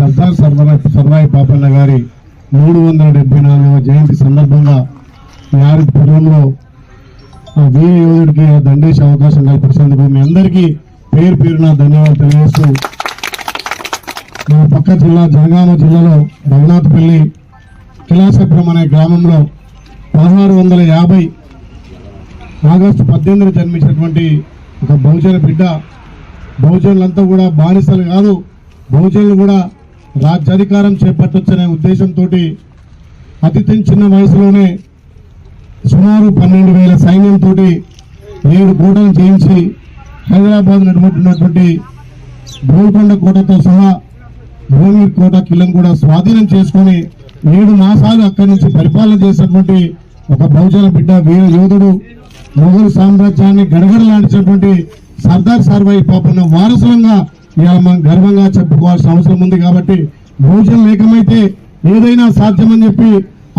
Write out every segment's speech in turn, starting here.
సర్దార్ సర్వరా సర్వాయి పాపన్న గారి మూడు వందల డెబ్బై నాలుగవ జయంతి సందర్భంగా వారి పూర్వంలో ఆ వీర యోధుడికి దండేసే అవకాశం కల్పించినందుకు మీ అందరికీ పేరు పేరున ధన్యవాదాలు తెలియజేస్తూ మా పక్క జిల్లా జనగామ జిల్లాలో భగనాథపల్లి కిలాసపురం అనే గ్రామంలో పదహారు వందల యాభై ఆగస్టు పద్దెనిమిది జన్మించినటువంటి ఒక బహుజన బిడ్డ. బహుజనులంతా కూడా బానిసలు కాదు. బహుజనులు కూడా రాజ్యాధికారం చేపట్టొచ్చనే ఉద్దేశంతో అతి చిన్న వయసులోనే సుమారు పన్నెండు వేల సైన్యంతో ఏడు కోటలు జయించి హైదరాబాద్ నడుముతున్నటువంటి గోల్కొండ కోటతో సహా భూమి కోట కిల్లం కూడా స్వాధీనం చేసుకొని ఏడు మాసాలు అక్కడి నుంచి పరిపాలన చేసినటువంటి ఒక బహుజన బిడ్డ వీర యోధుడు మొఘల్ సామ్రాజ్యాన్ని గడగడలాడించినటువంటి సర్దార్ సార్వాయి పాపన్న వారసులంగా ఇలా మనం గర్వంగా చెప్పుకోవాల్సిన అవసరం ఉంది కాబట్టి భోజనం లేకమైతే ఏదైనా సాధ్యమని చెప్పి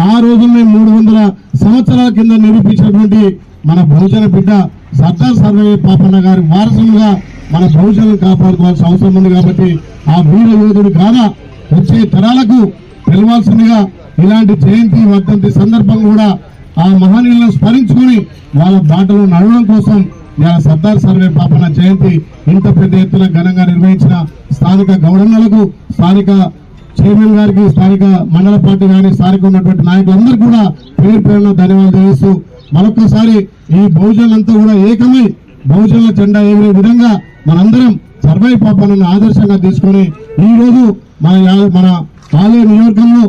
ఆ రోజుల్ని మూడు వందల సంవత్సరాల కింద నిరూపించినటువంటి మన భోజన బిడ్డ సర్దార్ సర్వే పాపన్న గారి వారసులుగా మన భోజనం కాపాడుకోవాల్సిన అవసరం ఉంది కాబట్టి ఆ వీర యోధుడు కాదా వచ్చే తరాలకు తెలవాల్సిందిగా ఇలాంటి జయంతి వర్ధంతి సందర్భం కూడా ఆ మహనీయులను స్మరించుకొని వాళ్ళ బాటలో నడవడం కోసం ఇవాళ సర్దార్ సర్వే పాపన జయంతి ఇంత పెద్ద ఎత్తున ఘనంగా నిర్వహించిన స్థానిక గవర్నర్లకు స్థానిక చైర్మన్ గారికి స్థానిక మండల పార్టీ కానీ స్థానిక ఉన్నటువంటి నాయకులందరూ కూడా పేరు పేరున ధన్యవాదాలు తెలుస్తూ మరొకసారి ఈ బహుజనులంతా కూడా ఏకమై బహుజనుల జెండా ఎగిరే విధంగా మనందరం సర్వే పాపనను ఆదర్శంగా తీసుకొని ఈ రోజు మన మన ఆలయ నియోజకంలో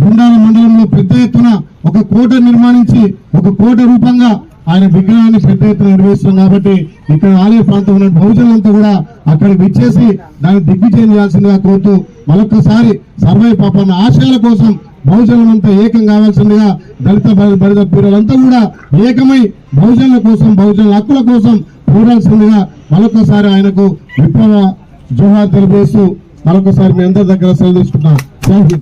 గుండాల మండలంలో పెద్ద ఎత్తున ఒక కోట నిర్మాణించి ఒక కోట రూపంగా ఆయన విగ్రహాన్ని పెద్ద ఎత్తున నిర్వహిస్తున్నాం కాబట్టి ఇక్కడ ఆలయ ప్రాంతం ఉన్న బహుజనులంతా కూడా అక్కడికి విచ్చేసి దాన్ని దిగ్విజయం చేయాల్సిందిగా కోరుతూ మరొకసారి సర్వే పాపన్న ఆశయాల కోసం బహుజనులంతా ఏకం కావాల్సిందిగా దళిత బలి- బలిత పీరులంతా కూడా ఏకమై బహుజనుల కోసం బహుజనుల హక్కుల కోసం పోరాల్సిందిగా మరొకసారి ఆయనకు విప్లవ జోహార్ తెలియజేస్తూ మరొకసారి మీ అందరి దగ్గర సెలవు తీసుకుంటున్నాం. Thank you